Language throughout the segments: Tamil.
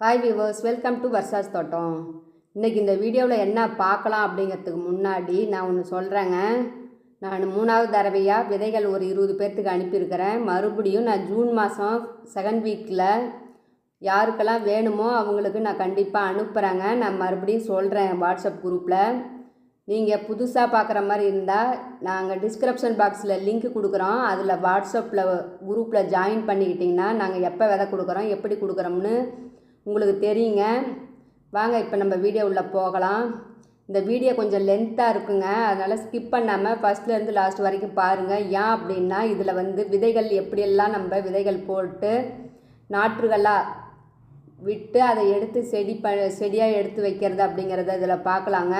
Hi viewers welcome to Varsha's தோட்டம் இன்றைக்கி இந்த வீடியோவில் என்ன பார்க்கலாம் அப்படிங்கிறதுக்கு முன்னாடி நான் ஒன்று சொல்கிறேங்க நான் மூணாவது தடவையாக விதைகள் ஒரு இருபது பேர்த்துக்கு அனுப்பியிருக்கிறேன். மறுபடியும் நான் ஜூன் மாதம் செகண்ட் வீக்கில் யாருக்கெல்லாம் வேணுமோ அவங்களுக்கு நான் கண்டிப்பாக அனுப்புகிறேங்க நான் மறுபடியும் சொல்கிறேன் வாட்ஸ்அப் குரூப்பில் நீங்கள் புதுசாக பார்க்குற மாதிரி இருந்தால் நாங்கள் டிஸ்கிரிப்ஷன் பாக்ஸில் லிங்க் கொடுக்குறோம். அதில் வாட்ஸ்அப்பில் குரூப்பில் ஜாயின் பண்ணிக்கிட்டிங்கன்னா நாங்கள் எப்போ விதை கொடுக்குறோம் எப்படி கொடுக்குறோம்னு உங்களுக்கு தெரியுங்க. வாங்க இப்போ நம்ம வீடியோ உள்ளே போகலாம். இந்த வீடியோ கொஞ்சம் லென்த்தாக இருக்குங்க. அதனால் ஸ்கிப் பண்ணாமல் ஃபஸ்ட்லேருந்து லாஸ்ட் வரைக்கும் பாருங்கள் ஏன் அப்படின்னா இதில் வந்து விதைகள் எப்படியெல்லாம் நம்ம விதைகள் போட்டு நாற்றுகளாக விட்டு அதை எடுத்து செடி ப செடியாக எடுத்து வைக்கிறது அப்படிங்கிறத இதில் பார்க்கலாங்க.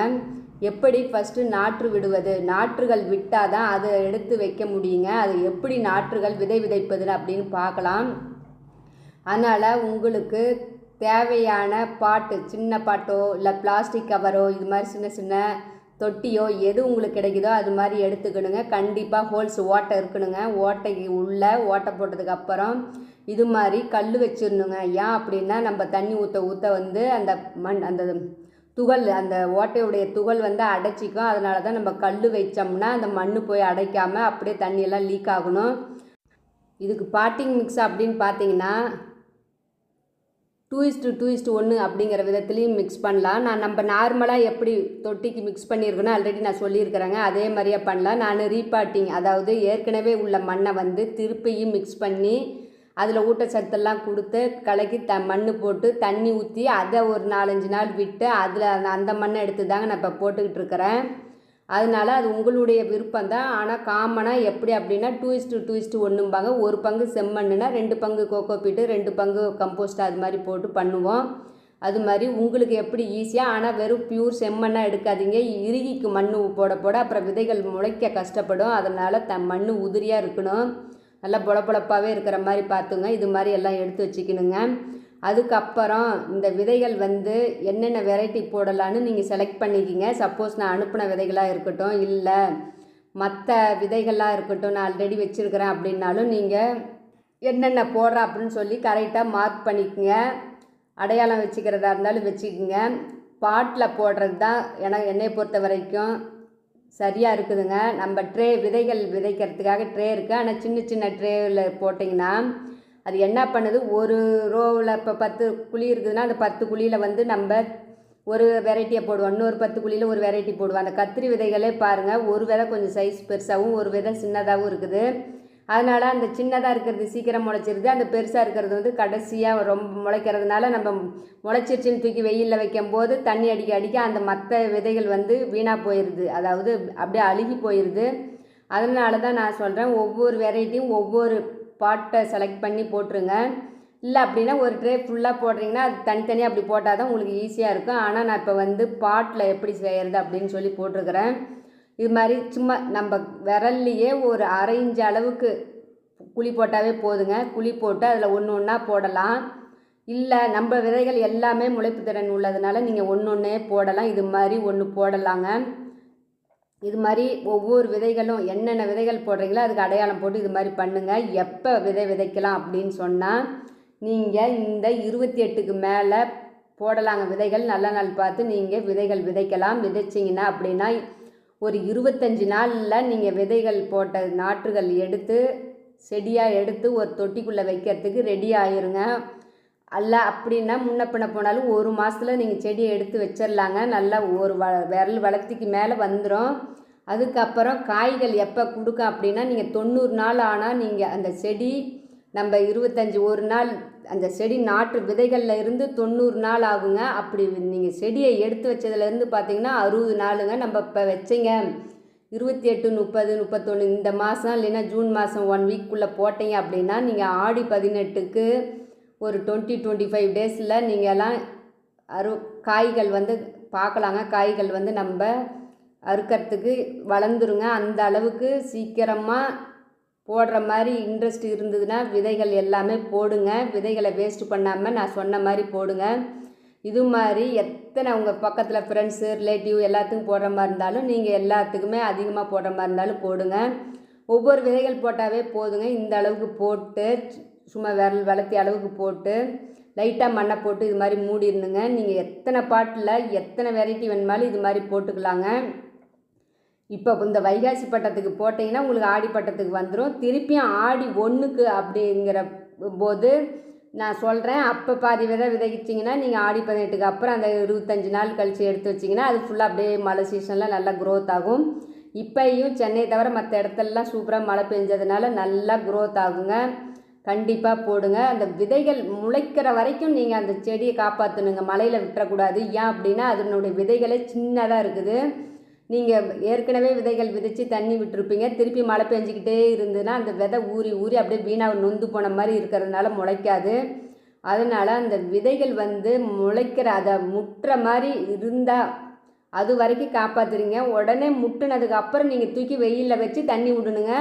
எப்படி ஃபஸ்ட்டு நாற்று விடுவது? நாற்றுகள் விட்டால் தான் அதை எடுத்து வைக்க முடியுங்க. அது எப்படி நாற்றுகள் விதை விதைப்பது அப்படின்னு பார்க்கலாம். அதனால் உங்களுக்கு தேவையான பாட்டு சின்ன பாட்டோ இல்லை பிளாஸ்டிக் கவரோ இது மாதிரி சின்ன சின்ன தொட்டியோ எது உங்களுக்கு கிடைக்குதோ அது மாதிரி எடுத்துக்கணுங்க. கண்டிப்பாக ஹோல்ஸ் ஓட்டை இருக்கணுங்க. ஓட்டைக்கு உள்ளே ஓட்டை போட்டதுக்கப்புறம் இது மாதிரி கல் வச்சிடணுங்க. ஏன் அப்படின்னா நம்ம தண்ணி ஊற்ற ஊற்ற வந்து அந்த மண் அந்த துகள் அந்த ஓட்டையுடைய துகள் வந்து அடைச்சிக்கும். அதனால தான் நம்ம கல் வச்சோம்னா அந்த மண் போய் அடைக்காமல் அப்படியே தண்ணியெல்லாம் லீக் ஆகணும். இதுக்கு பாட்டிங் மிக்ஸ் அப்படின்னு பார்த்தீங்கன்னா டூ இஸ்டு டூ இஸ்டு ஒன்று அப்படிங்கிற விதத்துலேயும் மிக்ஸ் பண்ணலாம். நான் நம்ம நார்மலாக எப்படி தொட்டிக்கு மிக்ஸ் பண்ணியிருக்கணும் ஆல்ரெடி நான் சொல்லியிருக்கிறேங்க. அதே மாதிரியே பண்ணலாம். நான் ரீபாட்டிங் அதாவது ஏற்கனவே உள்ள மண்ணை வந்து திருப்பியும் மிக்ஸ் பண்ணி அதில் ஊட்டச்சத்தெல்லாம் கொடுத்து கலக்கி த மண் போட்டு தண்ணி ஊற்றி அதை ஒரு நாலஞ்சு நாள் விட்டு அதில் அந்த அந்த மண்ணை எடுத்து தாங்க நான் இப்போ போட்டுக்கிட்டு இருக்கிறேன். அதனால அது உங்களுடைய விருப்பம் தான் ஆனால் காமனாக எப்படி அப்படின்னா two is to two is to ஒன்றும்பாங்க ஒரு பங்கு செம்மண்ணுனா ரெண்டு பங்கு கோகோ பீட்டு ரெண்டு பங்கு கம்போஸ்ட் அது மாதிரி போட்டு பண்ணுவோம். அது மாதிரி உங்களுக்கு எப்படி ஈஸியாக ஆனால் வெறும் பியூர் செம்மண்ணாக எடுக்காதீங்க. இறுகிக்கு மண் போட போட அப்புறம் விதைகள் முளைக்க கஷ்டப்படும். அதனால் த மண் உதிரியாக இருக்கணும். நல்லா பொழப்பொழப்பாகவே இருக்கிற மாதிரி பார்த்துங்க. இது மாதிரி எல்லாம் எடுத்து வச்சுக்கணுங்க. அதுக்கப்புறம் இந்த விதைகள் வந்து என்னென்ன வெரைட்டி போடலான்னு நீங்கள் செலக்ட் பண்ணிக்கிங்க. சப்போஸ் நான் அனுப்பின விதைகளாக இருக்கட்டும் இல்லை மற்ற விதைகளாக இருக்கட்டும் நான் ஆல்ரெடி வச்சுருக்கிறேன் அப்படின்னாலும் நீங்கள் என்னென்ன போடுற அப்படின்னு சொல்லி கரெக்டாக மார்க் பண்ணிக்கோங்க. அடையாளம் வச்சுக்கிறதா இருந்தாலும் வச்சுக்கோங்க. பாட்டில் போடுறது தான் என என்னை பொறுத்த வரைக்கும் சரியாக இருக்குதுங்க. நம்ம ட்ரே விதைகள் விதைக்கிறதுக்காக ட்ரே இருக்குது ஆனால் சின்ன சின்ன ட்ரேவில் போட்டிங்கன்னா அது என்ன பண்ணுது? ஒரு ரோவில் இப்போ பத்து குழி இருக்குதுன்னா அந்த பத்து குழியில் வந்து நம்ம ஒரு வெரைட்டியை போடுவோம். இன்னொரு பத்து குழியில் ஒரு வெரைட்டி போடுவோம். அந்த கத்திரி விதைகளே பாருங்கள் ஒரு விதை கொஞ்சம் சைஸ் பெருசாகவும் ஒரு விதை சின்னதாகவும் இருக்குது. அதனால் அந்த சின்னதாக இருக்கிறது சீக்கிரம் முளைச்சிருது. அந்த பெருசாக இருக்கிறது வந்து கடைசியாக ரொம்ப முளைக்கிறதுனால நம்ம முளைச்சிருச்சின்னு தூக்கி வெயிலில் வைக்கும்போது தண்ணி அடிக்க அடிக்க அந்த மற்ற விதைகள் வந்து வீணாக போயிடுது அதாவது அப்படியே அழுகி போயிடுது அதனால தான் நான் சொல்கிறேன் ஒவ்வொரு வெரைட்டியும் ஒவ்வொரு பாட்டை செலக்ட் பண்ணி போட்டுருங்க. இல்லை அப்படின்னா ஒரு ட்ரே ஃபுல்லாக போடுறீங்கன்னா அது தனித்தனியாக அப்படி போட்டால் தான் உங்களுக்கு ஈஸியாக இருக்கும். ஆனால் நான் இப்போ வந்து பாட்டில் எப்படி செய்கிறது அப்படின்னு சொல்லி போட்டிருக்கிறேன். இது மாதிரி சும்மா நம்ம விரல்லையே ஒரு அரை இன்ச்சு அளவுக்கு குழி போட்டாவே போதுங்க. குழி போட்டு அதில் ஒன்று ஒன்றா போடலாம். இல்லை நம்ம விதைகள் எல்லாமே முளைப்பு திறன் உள்ளதுனால நீங்கள் ஒன்று ஒன்றே போடலாம். இது மாதிரி ஒன்று போடலாங்க. இது மாதிரி ஒவ்வொரு விதைகளும் என்னென்ன விதைகள் போடுறீங்களோ அதுக்கு அடையாளம் போட்டு இது மாதிரி பண்ணுங்கள் எப்போ விதை விதைக்கலாம் அப்படின்னு சொன்னால் நீங்கள் இந்த இருபத்தி எட்டுக்கு மேலே போடலாங்க. விதைகள் நல்ல நாள் பார்த்து நீங்கள் விதைகள் விதைக்கலாம். விதைச்சிங்கன்னா அப்படின்னா ஒரு இருபத்தஞ்சி நாளில் நீங்கள் விதைகள் போட்ட நாற்றுகள் எடுத்து செடியாக எடுத்து ஒரு தொட்டிக்குள்ளே வைக்கிறதுக்கு ரெடி ஆயிருங்க. அல்ல அப்படின்னா முன்ன பின்ன போனாலும் ஒரு மாதத்தில் நீங்கள் செடியை எடுத்து வச்சிடலாங்க நல்லா ஒரு வ விரல் வளர்த்திக்கு மேலே வந்துடும் அதுக்கப்புறம் காய்கள் எப்போ கொடுக்க அப்படின்னா நீங்கள் தொண்ணூறு நாள் ஆனால் நீங்கள் அந்த செடி நம்ம இருபத்தஞ்சி ஒரு நாள் அந்த செடி நாற்று விதைகளில் இருந்து தொண்ணூறு நாள் ஆகுங்க. அப்படி நீங்கள் செடியை எடுத்து வச்சதுலேருந்து பார்த்தீங்கன்னா அறுபது நாளுங்க நம்ம இப்போ வச்சிங்க. இருபத்தி எட்டு முப்பது முப்பத்தொன்று இந்த மாதம் இல்லைன்னா ஜூன் மாதம் ஒன் வீக்குள்ளே போட்டீங்க அப்படின்னா நீங்கள் ஆடி பதினெட்டுக்கு ஒரு டுவெண்ட்டி டுவெண்ட்டி ஃபைவ் டேஸில் நீங்கள் எல்லாம் அரு காய்கள் வந்து பார்க்கலாங்க. காய்கள் வந்து நம்ம அறுக்கிறதுக்கு வளர்ந்துருங்க. அந்த அளவுக்கு சீக்கிரமாக போடுற மாதிரி இன்ட்ரெஸ்ட் இருந்ததுன்னா விதைகள் எல்லாமே போடுங்க. விதைகளை வேஸ்ட்டு பண்ணாமல் நான் சொன்ன மாதிரி போடுங்க. இது மாதிரி எத்தனை உங்கள் பக்கத்தில் ஃப்ரெண்ட்ஸு ரிலேட்டிவ் எல்லாத்துக்கும் போடுற மாதிரி இருந்தாலும் நீங்கள் எல்லாத்துக்குமே அதிகமாக போடுற மாதிரி இருந்தாலும் போடுங்க. ஒவ்வொரு விதைகள் போட்டாவே போதுங்க. இந்த அளவுக்கு போட்டு சும்மா விரல் வளர்த்தி அளவுக்கு போட்டு லைட்டாக மண்ணை போட்டு இது மாதிரி மூடிடணுங்க நீங்கள் எத்தனை பாட்டில் எத்தனை வெரைட்டி வேணுமாலும் இது மாதிரி போட்டுக்கலாங்க. இப்போ இந்த வைகாசி பட்டத்துக்கு போட்டிங்கன்னா உங்களுக்கு ஆடி பட்டத்துக்கு வந்துடும் திருப்பியும் ஆடி ஒன்றுக்கு அப்படிங்கிற போது நான் சொல்கிறேன் அப்போ பாதி விதை விதைச்சிங்கன்னா நீங்கள் ஆடி பதினெட்டுக்கு அப்புறம் அந்த இருபத்தஞ்சி நாள் கழித்து எடுத்து வச்சிங்கன்னா அது ஃபுல்லாக அப்படியே மழை சீசனில் நல்லா க்ரோத் ஆகும். இப்போயும் சென்னை தவிர மற்ற இடத்துலலாம் சூப்பராக மழை பெஞ்சதுனால நல்லா க்ரோத் ஆகுங்க. கண்டிப்பாக போடுங்க. அந்த விதைகள் முளைக்கிற வரைக்கும் நீங்கள் அந்த செடியை காப்பாற்றணுங்க மழையில் விட்டுறக்கூடாது. ஏன் அப்படின்னா அதனுடைய விதைகளே சின்னதாக இருக்குது. நீங்கள் ஏற்கனவே விதைகள் விதைச்சி தண்ணி விட்டுருப்பீங்க. திருப்பி மழை பெஞ்சிக்கிட்டே இருந்ததுன்னா அந்த விதை ஊறி ஊறி அப்படியே வீணாக நொந்து போன மாதிரி இருக்கிறதுனால முளைக்காது. அதனால் அந்த விதைகள் வந்து முளைக்கிற அதை முட்டுற மாதிரி இருந்தால் அது வரைக்கும் காப்பாற்றுறீங்க உடனே முட்டுனதுக்கு அப்புறம் நீங்கள் தூக்கி வெயிலில் வச்சு தண்ணி விடணுங்க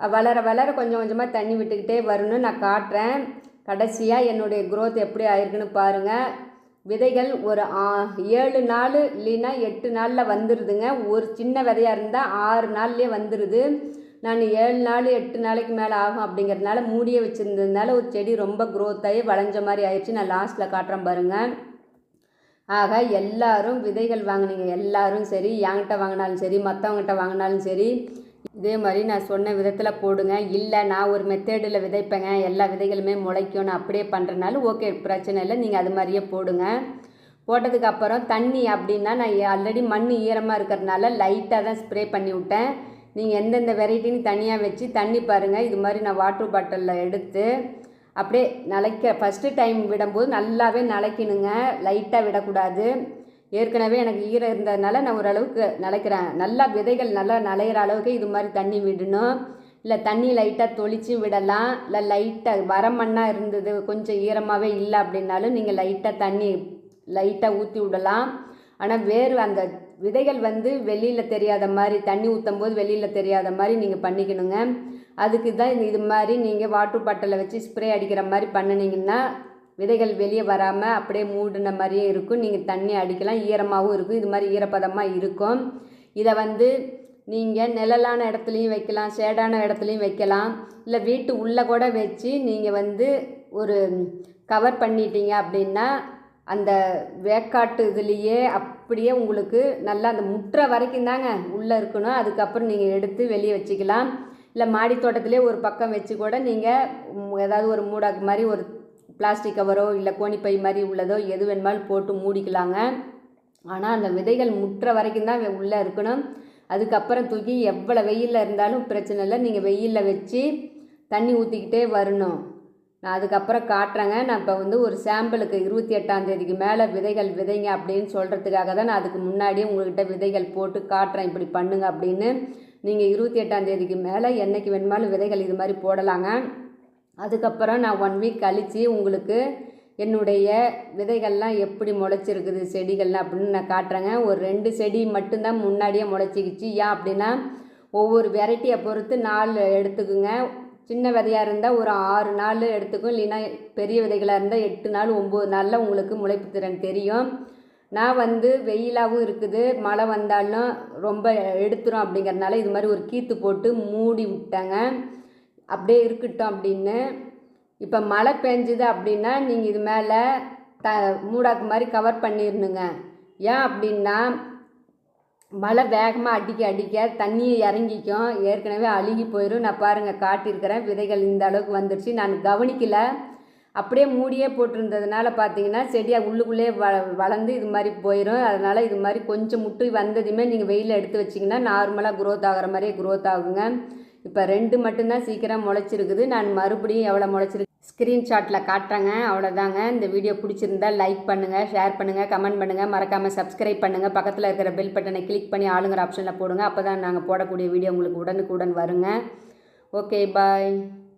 வளர வளர கொஞ்சம் கொஞ்சமாக தண்ணி விட்டுக்கிட்டே வரணும்னு நான் காட்டுறேன். கடைசியாக என்னுடைய க்ரோத் எப்படி ஆயிருக்குன்னு பாருங்கள் விதைகள் ஒரு ஏழு நாள் இல்லைன்னா எட்டு நாளில் வந்துடுதுங்க ஒரு சின்ன விதையாக இருந்தால் ஆறு நாள்லேயே வந்துடுது நான் ஏழு நாள் எட்டு நாளைக்கு மேலே ஆகும் அப்படிங்கிறதுனால மூடியே வச்சுருந்ததுனால ஒரு செடி ரொம்ப க்ரோத் ஆகி வளைஞ்ச மாதிரி ஆயிடுச்சு. நான் லாஸ்ட்டில் காட்டுறேன் பாருங்கள் ஆக எல்லாரும் விதைகள் வாங்கினீங்க. எல்லாரும் சரி என்கிட்ட வாங்கினாலும் சரி மற்றவங்ககிட்ட வாங்கினாலும் சரி இதே மாதிரி நான் சொன்ன விதத்தில் போடுங்க. இல்லை நான் ஒரு மெத்தேடில் விதைப்பேங்க. எல்லா விதைகளுமே முளைக்கும் நான் அப்படியே பண்ணுறனால ஓகே பிரச்சனை இல்லை. நீங்கள் அது மாதிரியே போடுங்க. போட்டதுக்கு அப்புறம் தண்ணி அப்படின்னா நான் ஆல்ரெடி மண் ஈரமாக இருக்கிறதுனால லைட்டாக தான் ஸ்ப்ரே பண்ணி விட்டேன். நீங்கள் எந்தெந்த வெரைட்டின்னு தனியாக வச்சு தண்ணி பாருங்கள் இது மாதிரி நான் வாட்ரு பாட்டிலில் எடுத்து அப்படியே நலைக்க ஃபஸ்ட்டு டைம் விடும்போது நல்லாவே நலைக்கணுங்க லைட்டாக விடக்கூடாது. ஏற்கனவே எனக்கு ஈரம் இருந்ததுனால நான் ஓரளவுக்கு நிலைக்கிறேன். நல்லா விதைகள் நல்லா நலையிற அளவுக்கு இது மாதிரி தண்ணி விடணும். இல்லை தண்ணி லைட்டாக தொளிச்சும் விடலாம். இல்லை லைட்டாக வரமண்ணாக இருந்தது கொஞ்சம் ஈரமாகவே இல்லை அப்படின்னாலும் நீங்கள் லைட்டாக தண்ணி லைட்டாக ஊற்றி விடலாம். ஆனால் வேறு அந்த விதைகள் வந்து வெளியில் தெரியாத மாதிரி தண்ணி ஊற்றும் போது வெளியில் தெரியாத மாதிரி நீங்கள் பண்ணிக்கணுங்க. அதுக்கு தான் இது மாதிரி நீங்கள் வாட்டர் பாட்டிலில் வச்சு ஸ்ப்ரே அடிக்கிற மாதிரி பண்ணினீங்கன்னா விதைகள் வெளியே வராமல் அப்படியே மூடின மாதிரியே இருக்கும். நீங்கள் தண்ணி அடிக்கலாம். ஈரமாகவும் இருக்கும். இது மாதிரி ஈரப்பதமாக இருக்கும். இதை வந்து நீங்கள் நிழலான இடத்துலையும் வைக்கலாம். ஷேடான இடத்துலையும் வைக்கலாம். இல்லை வீட்டு உள்ளே கூட வச்சு நீங்கள் வந்து ஒரு கவர் பண்ணிட்டீங்க அப்படின்னா அந்த வேக்காட்டு இதுலேயே அப்படியே உங்களுக்கு நல்லா அந்த முற்ற வரைக்கும் தாங்க உள்ளே இருக்கணும். அதுக்கப்புறம் நீங்கள் எடுத்து வெளியே வச்சுக்கலாம். இல்லை மாடி தோட்டத்திலே ஒரு பக்கம் வச்சு கூட நீங்கள் ஏதாவது ஒரு மூடாக்கு மாதிரி ஒரு பிளாஸ்டிக் கவரோ இல்லை கோணிப்பை மாதிரி உள்ளதோ எது வேணுமாலும் போட்டு மூடிக்கலாங்க. ஆனால் அந்த விதைகள் முற்ற வரைக்கும் தான் உள்ளே இருக்கணும். அதுக்கப்புறம் தூக்கி எவ்வளோ வெயிலில் இருந்தாலும் பிரச்சனை இல்லை. நீங்கள் வெயிலில் வச்சு தண்ணி ஊற்றிக்கிட்டே வரணும். நான் அதுக்கப்புறம் காட்டுறேங்க. நான் இப்போ வந்து ஒரு சாம்பிளுக்கு இருபத்தி எட்டாம் தேதிக்கு மேலே விதைகள் விதைங்க அப்படின்னு சொல்கிறதுக்காக தான் நான் அதுக்கு முன்னாடியே உங்கள்கிட்ட விதைகள் போட்டு காட்டுறேன். இப்படி பண்ணுங்க அப்படின்னு. நீங்கள் இருபத்தி எட்டாம் தேதிக்கு மேலே என்றைக்கு வேணுமாலும் விதைகள் இது மாதிரி போடலாங்க. அதுக்கப்புறம் நான் ஒன் வீக் கழித்து உங்களுக்கு என்னுடைய விதைகள்லாம் எப்படி முளைச்சிருக்குது செடிகள்லாம் அப்படின்னு நான் காட்டுறேங்க. ஒரு ரெண்டு செடி மட்டும்தான் முன்னாடியே முளைச்சிக்கிச்சு. ஏன் அப்படின்னா ஒவ்வொரு வெரைட்டியை பொறுத்து நாள் எடுத்துக்குங்க. சின்ன விதையாக இருந்தால் ஒரு ஆறு நாள் எடுத்துக்கும். இல்லைன்னா பெரிய விதைகளாக இருந்தால் எட்டு நாள் ஒம்பது நாளில் உங்களுக்கு முளைப்பு திறன் தெரியும். நான் வந்து வெயிலாகவும் இருக்குது. மழை வந்தாலும் ரொம்ப எடுத்துரும் அப்படிங்கிறதுனால இது மாதிரி ஒரு கீத்து போட்டு மூடி விட்டாங்க. அப்படியே இருக்கட்டும் அப்படின்னு. இப்போ மழை பெஞ்சுது அப்படின்னா நீங்கள் இது மேலே த மூடாக்கு மாதிரி கவர் பண்ணிடணுங்க ஏன் அப்படின்னா மழை வேகமாக அடிக்க அடிக்க தண்ணியை இறங்கிக்கும். ஏற்கனவே அழுகி போயிடும் நான் பாருங்கள் காட்டியிருக்கிறேன். விதைகள் இந்த அளவுக்கு வந்துடுச்சு நான் கவனிக்கலை. அப்படியே மூடியே போட்டிருந்ததுனால பார்த்தீங்கன்னா செடியாக உள்ளுக்குள்ளே வ வளர்ந்து இது மாதிரி போயிடும் அதனால் இது மாதிரி கொஞ்சம் முட்டு வந்ததுமே நீங்கள் வெயிலில் எடுத்து வச்சிங்கன்னா நார்மலாக க்ரோத் ஆகிற மாதிரியே க்ரோத் ஆகுங்க. இப்போ ரெண்டு மட்டும்தான் சீக்கிரம் முளைச்சிருக்குது. நான் மறுபடியும் எவ்வளோ முளைச்சிருக்கு? ஸ்க்ரீன்ஷாட்டில் காட்டுறேங்க. அவ்வளோதாங்க இந்த வீடியோ பிடிச்சிருந்தா லைக் பண்ணுங்கள் ஷேர் பண்ணுங்கள் கமெண்ட் பண்ணுங்கள் மறக்காமல் சப்ஸ்கிரைப் பண்ணுங்கள் பக்கத்தில் இருக்கிற பெல் பட்டனை கிளிக் பண்ணி ஆளுங்கிற ஆப்ஷனில் போடுங்க. அப்போ தான் நாங்கள் போடக்கூடிய வீடியோ உங்களுக்கு உடனுக்குடன் வருங்க. Okay bye